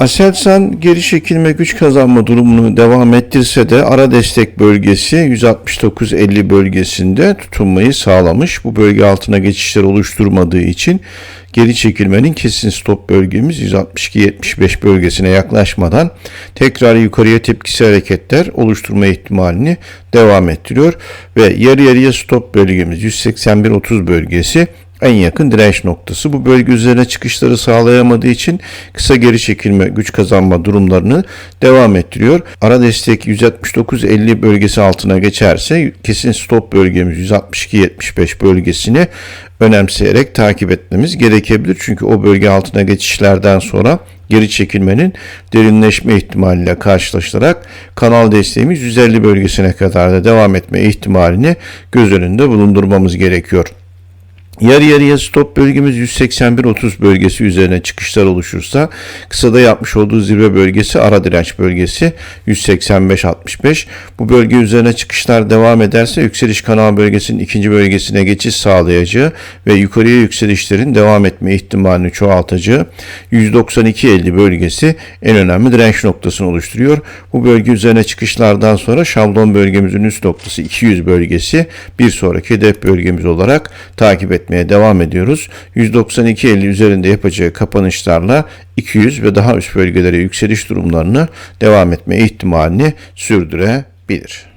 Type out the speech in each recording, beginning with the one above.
Aselsan geri çekilme güç kazanma durumunu devam ettirse de ara destek bölgesi 169-50 bölgesinde tutunmayı sağlamış. Bu bölge altına geçişler oluşturmadığı için geri çekilmenin kesin stop bölgemiz 162-75 bölgesine yaklaşmadan tekrar yukarıya tepkisi hareketler oluşturma ihtimalini devam ettiriyor ve yarı yarıya stop bölgemiz 181-30 bölgesi en yakın direnç noktası. Bu bölge üzerine çıkışları sağlayamadığı için kısa geri çekilme, güç kazanma durumlarını devam ettiriyor. Ara destek 169-50 bölgesi altına geçerse kesin stop bölgemiz 162-75 bölgesini önemseyerek takip etmemiz gerekebilir. Çünkü o bölge altına geçişlerden sonra geri çekilmenin derinleşme ihtimaliyle karşılaşılarak kanal desteğimiz 150 bölgesine kadar da devam etme ihtimalini göz önünde bulundurmamız gerekiyor. Yarı yarıya stop bölgemiz 181-30 bölgesi üzerine çıkışlar oluşursa kısada yapmış olduğu zirve bölgesi ara direnç bölgesi 185-65. Bu bölge üzerine çıkışlar devam ederse yükseliş kanal bölgesinin ikinci bölgesine geçiş sağlayacağı ve yukarıya yükselişlerin devam etme ihtimalini çoğaltacağı 192-50 bölgesi en önemli direnç noktasını oluşturuyor. Bu bölge üzerine çıkışlardan sonra şablon bölgemizin üst noktası 200 bölgesi bir sonraki hedef bölgemiz olarak takip etmeye devam ediyoruz. 192.50 üzerinde yapacağı kapanışlarla 200 ve daha üst bölgelere yükseliş durumlarını devam etme ihtimalini sürdürebilir.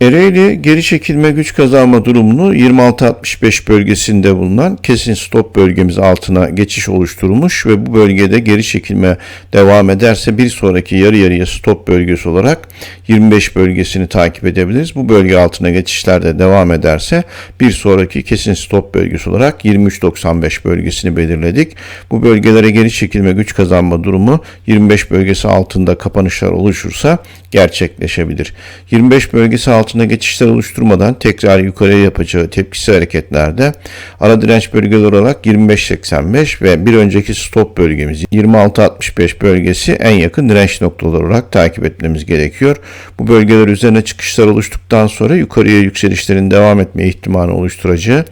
Ereğli geri çekilme güç kazanma durumunu 26-65 bölgesinde bulunan kesin stop bölgemiz altına geçiş oluşturmuş ve bu bölgede geri çekilme devam ederse bir sonraki yarı yarıya stop bölgesi olarak 25 bölgesini takip edebiliriz. Bu bölge altına geçişlerde devam ederse bir sonraki kesin stop bölgesi olarak 23-95 bölgesini belirledik. Bu bölgelere geri çekilme güç kazanma durumu 25 bölgesi altında kapanışlar oluşursa gerçekleşebilir. 25 bölgesi altına geçişler oluşturmadan tekrar yukarıya yapacağı tepkisi hareketlerde ara direnç bölgeleri olarak 25-85 ve bir önceki stop bölgemiz 26-65 bölgesi en yakın direnç noktaları olarak takip etmemiz gerekiyor. Bu bölgeler üzerine çıkışlar oluştuktan sonra yukarıya yükselişlerin devam etme ihtimali oluşturacağı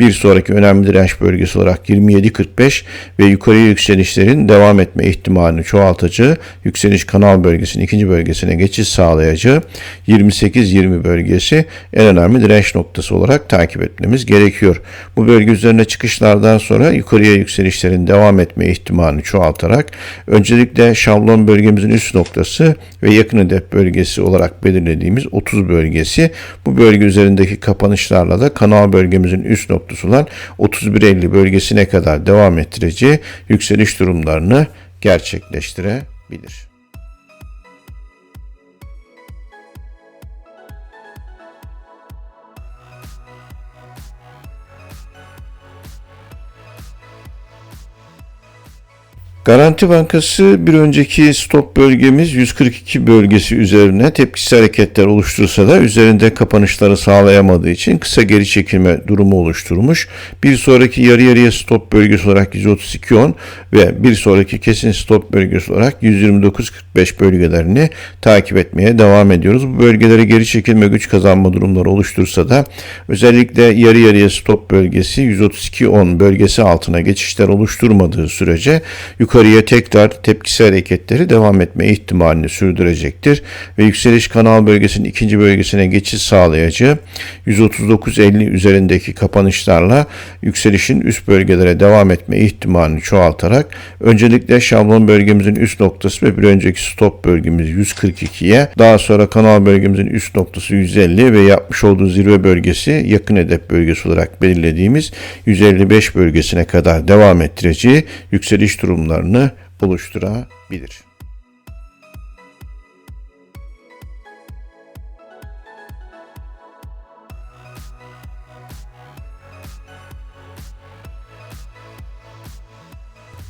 bir sonraki önemli direnç bölgesi olarak 27-45 ve yukarıya yükselişlerin devam etme ihtimalini çoğaltacağı yükseliş kanal bölgesinin ikinci bölgesine geçiş sağlayacağı 28-20 bölgesi en önemli direnç noktası olarak takip etmemiz gerekiyor. Bu bölge üzerine çıkışlardan sonra yukarıya yükselişlerin devam etme ihtimalini çoğaltarak öncelikle şablon bölgemizin üst noktası ve yakın hedef bölgesi olarak belirlediğimiz 30 bölgesi bu bölge üzerindeki kapanışlarla da kanal bölgemizin üst noktası olan 31.50 bölgesine kadar devam ettireceği yükseliş durumlarını gerçekleştirebilir. Garanti Bankası bir önceki stop bölgemiz 142 bölgesi üzerine tepkisi hareketler oluştursa da üzerinde kapanışları sağlayamadığı için kısa geri çekilme durumu oluşturmuş. Bir sonraki yarı yarıya stop bölgesi olarak 132.10 ve bir sonraki kesin stop bölgesi olarak 129.45 bölgelerini takip etmeye devam ediyoruz. Bu bölgelere geri çekilme güç kazanma durumları oluştursa da özellikle yarı yarıya stop bölgesi 132.10 bölgesi altına geçişler oluşturmadığı sürece yukarıya tekrar tepkisi hareketleri devam etme ihtimalini sürdürecektir ve yükseliş kanal bölgesinin ikinci bölgesine geçiş sağlayacağı 139.50 üzerindeki kapanışlarla yükselişin üst bölgelere devam etme ihtimalini çoğaltarak öncelikle şablon bölgemizin üst noktası ve bir önceki stop bölgemiz 142'ye daha sonra kanal bölgemizin üst noktası 150 ve yapmış olduğu zirve bölgesi yakın hedef bölgesi olarak belirlediğimiz 155 bölgesine kadar devam ettireceği yükseliş durumlarını oluşturabilir.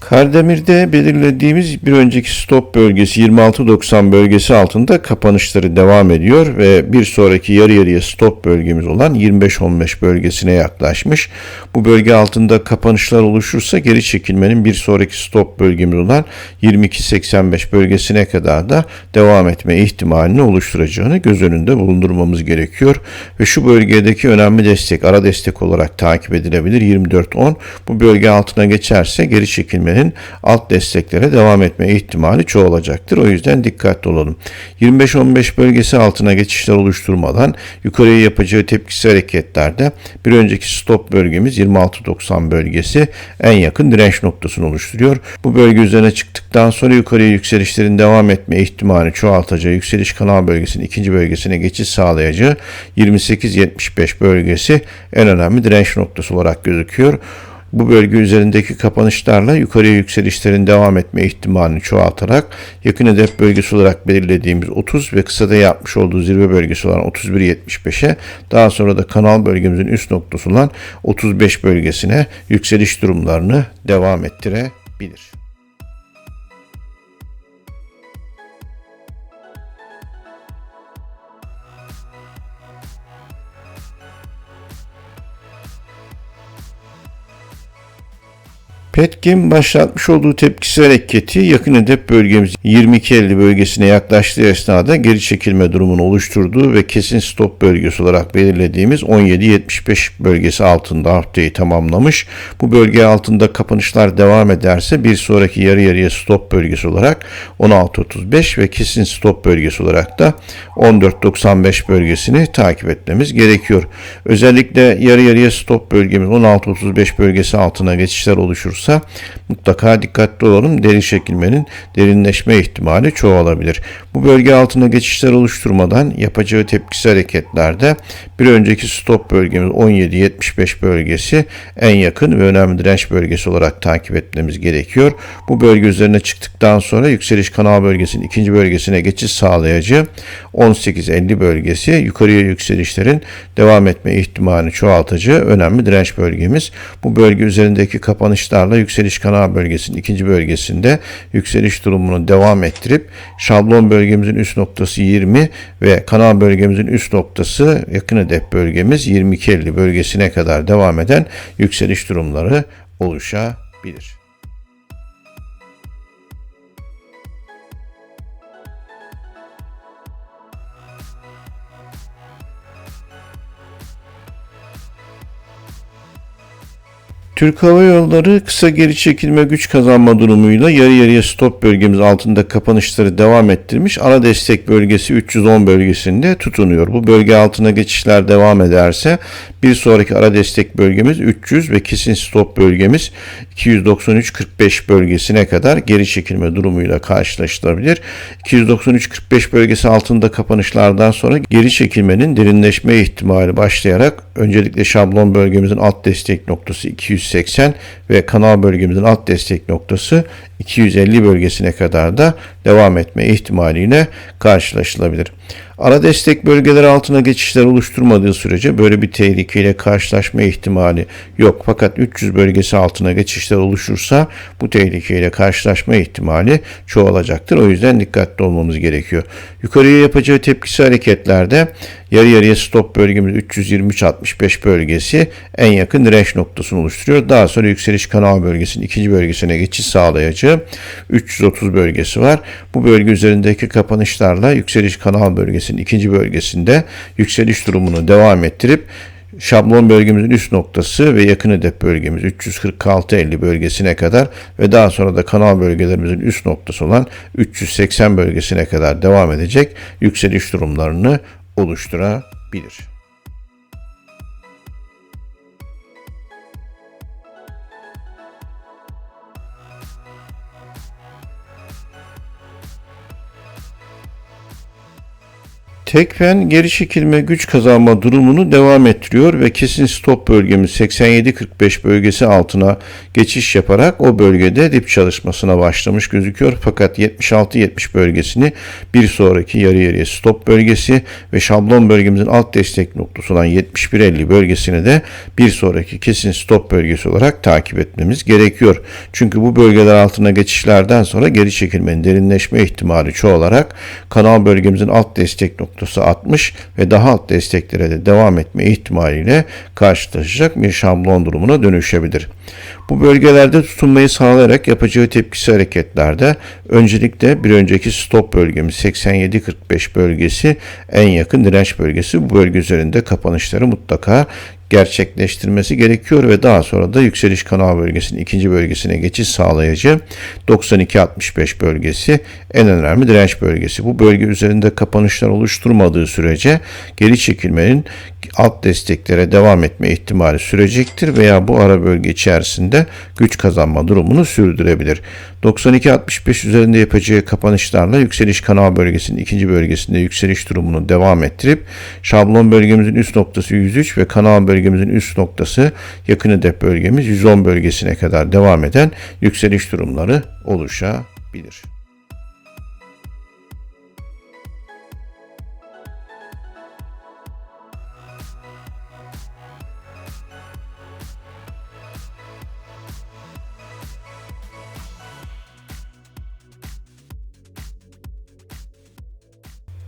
Kardemir'de belirlediğimiz bir önceki stop bölgesi 26.90 bölgesi altında kapanışları devam ediyor ve bir sonraki yarı yarıya stop bölgemiz olan 25.15 bölgesine yaklaşmış. Bu bölge altında kapanışlar oluşursa geri çekilmenin bir sonraki stop bölgemiz olan 22.85 bölgesine kadar da devam etme ihtimalini oluşturacağını göz önünde bulundurmamız gerekiyor ve şu bölgedeki önemli destek ara destek olarak takip edilebilir 24.10 bu bölge altına geçerse geri çekilmenin alt desteklere devam etme ihtimali çoğalacaktır. O yüzden dikkatli olalım. 25-15 bölgesi altına geçişler oluşturmadan yukarıya yapacağı tepkisi hareketlerde bir önceki stop bölgemiz 26-90 bölgesi en yakın direnç noktasını oluşturuyor. Bu bölge üzerine çıktıktan sonra yukarıya yükselişlerin devam etme ihtimali çoğaltacağı yükseliş kanal bölgesinin ikinci bölgesine geçiş sağlayacağı 28-75 bölgesi en önemli direnç noktası olarak gözüküyor. Bu bölge üzerindeki kapanışlarla yukarıya yükselişlerin devam etme ihtimalini çoğaltarak yakın hedef bölgesi olarak belirlediğimiz 30 ve kısada yapmış olduğu zirve bölgesi olan 31.75'e daha sonra da kanal bölgemizin üst noktası olan 35 bölgesine yükseliş durumlarını devam ettirebilir. Petkim başlatmış olduğu tepkisi hareketi yakın hedef bölgemiz 22.50 bölgesine yaklaştığı esnada geri çekilme durumunu oluşturduğu ve kesin stop bölgesi olarak belirlediğimiz 17.75 bölgesi altında haftayı tamamlamış. Bu bölge altında kapanışlar devam ederse bir sonraki yarı yarıya stop bölgesi olarak 16.35 ve kesin stop bölgesi olarak da 14.95 bölgesini takip etmemiz gerekiyor. Özellikle yarı yarıya stop bölgemiz 16.35 bölgesi altına geçişler oluşursa olursa mutlaka dikkatli olalım. Deri çekilmenin derinleşme ihtimali çoğalabilir. Bu bölge altına geçişler oluşturmadan yapacağı tepkisi hareketlerde bir önceki stop bölgemiz 17-75 bölgesi en yakın ve önemli direnç bölgesi olarak takip etmemiz gerekiyor. Bu bölge üzerine çıktıktan sonra yükseliş kanal bölgesinin ikinci bölgesine geçiş sağlayıcı 18-50 bölgesi yukarıya yükselişlerin devam etme ihtimalini çoğaltıcı önemli direnç bölgemiz. Bu bölge üzerindeki kapanışlarla ısrarla yükseliş kanal bölgesinin ikinci bölgesinde yükseliş durumunu devam ettirip şablon bölgemizin üst noktası 20 ve kanal bölgemizin üst noktası yakın hedef bölgemiz 22.50 bölgesine kadar devam eden yükseliş durumları oluşabilir. Türk Hava Yolları kısa geri çekilme güç kazanma durumuyla yarı yarıya stop bölgemiz altında kapanışları devam ettirmiş. Ana destek bölgesi 310 bölgesinde tutunuyor. Bu bölge altına geçişler devam ederse bir sonraki ara destek bölgemiz 300 ve kesin stop bölgemiz 293-45 bölgesine kadar geri çekilme durumuyla karşılaşılabilir. 293-45 bölgesi altında kapanışlardan sonra geri çekilmenin derinleşme ihtimali başlayarak öncelikle şablon bölgemizin alt destek noktası 280 ve kanal bölgemizin alt destek noktası 250 bölgesine kadar da devam etme ihtimaliyle karşılaşılabilir. Ara destek bölgeleri altına geçişler oluşturmadığı sürece böyle bir tehlikeyle karşılaşma ihtimali yok. Fakat 300 bölgesi altına geçişler oluşursa bu tehlikeyle karşılaşma ihtimali çoğalacaktır. O yüzden dikkatli olmamız gerekiyor. Yukarıya yapacağı tepkisi hareketlerde yarı yarıya stop bölgemiz 323-65 bölgesi en yakın direnç noktasını oluşturuyor. Daha sonra yükseliş kanal bölgesinin ikinci bölgesine geçiş sağlayacağı 330 bölgesi var. Bu bölge üzerindeki kapanışlarla yükseliş kanal bölgesinin ikinci bölgesinde yükseliş durumunu devam ettirip şablon bölgemizin üst noktası ve yakın hedef bölgemiz 346-50 bölgesine kadar ve daha sonra da kanal bölgelerimizin üst noktası olan 380 bölgesine kadar devam edecek yükseliş durumlarını oluşturabilir. Tekfen geri çekilme güç kazanma durumunu devam ettiriyor ve kesin stop bölgemiz 87-45 bölgesi altına geçiş yaparak o bölgede dip çalışmasına başlamış gözüküyor. Fakat 76-70 bölgesini bir sonraki yarı yarıya stop bölgesi ve şablon bölgemizin alt destek noktası olan 71-50 bölgesini de bir sonraki kesin stop bölgesi olarak takip etmemiz gerekiyor. Çünkü bu bölgeler altına geçişlerden sonra geri çekilmenin derinleşme ihtimali çoğalarak kanal bölgemizin alt destek noktası 60 ve daha alt desteklere de devam etme ihtimaliyle karşılaşacak bir şablon durumuna dönüşebilir. Bu bölgelerde tutunmayı sağlayarak yapacağı tepkisi hareketlerde öncelikle bir önceki stop bölgemiz 87-45 bölgesi en yakın direnç bölgesi. Bu bölge üzerinde kapanışları mutlaka gerçekleştirmesi gerekiyor ve daha sonra da yükseliş kanal bölgesinin ikinci bölgesine geçiş sağlayıcı 92-65 bölgesi en önemli direnç bölgesi. Bu bölge üzerinde kapanışlar oluşturmadığı sürece geri çekilmenin alt desteklere devam etme ihtimali sürecektir veya bu ara bölge içerisinde güç kazanma durumunu sürdürebilir. 92-65 üzerinde yapacağı kapanışlarla yükseliş kanal bölgesinin ikinci bölgesinde yükseliş durumunu devam ettirip şablon bölgemizin üst noktası 103 ve kanal bölgemizin üst noktası yakın hedef bölgemiz 110 bölgesine kadar devam eden yükseliş durumları oluşabilir.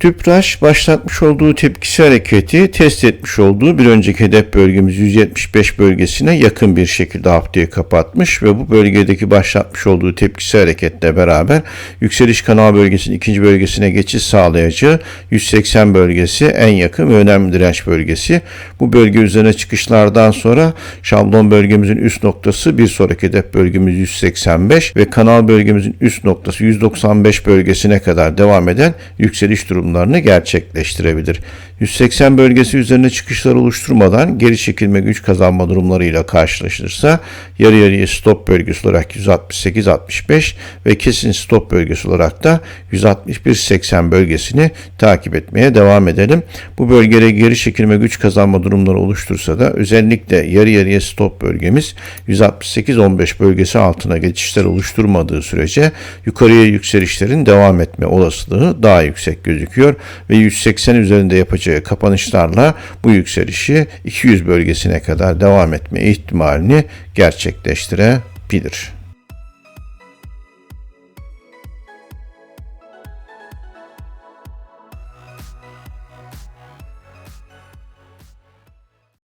Tüpraş başlatmış olduğu tepkisi hareketi test etmiş olduğu bir önceki hedef bölgemiz 175 bölgesine yakın bir şekilde haftayı kapatmış ve bu bölgedeki başlatmış olduğu tepkisi hareketle beraber yükseliş kanal bölgesinin ikinci bölgesine geçiş sağlayacağı 180 bölgesi en yakın ve önemli direnç bölgesi. Bu bölge üzerine çıkışlardan sonra şablon bölgemizin üst noktası bir sonraki hedef bölgemiz 185 ve kanal bölgemizin üst noktası 195 bölgesine kadar devam eden yükseliş durumları durumlarını gerçekleştirebilir. 180 bölgesi üzerine çıkışlar oluşturmadan geri çekilme güç kazanma durumlarıyla karşılaşırsa yarı yarıya stop bölgesi olarak 168-65 ve kesin stop bölgesi olarak da 161-80 bölgesini takip etmeye devam edelim. Bu bölgede geri çekilme güç kazanma durumları oluştursa da özellikle yarı yarıya stop bölgemiz 168-15 bölgesi altına geçişler oluşturmadığı sürece yukarıya yükselişlerin devam etme olasılığı daha yüksek gözüküyor ve 180 üzerinde yapacağı kapanışlarla bu yükselişi 200 bölgesine kadar devam etme ihtimalini gerçekleştirebilir.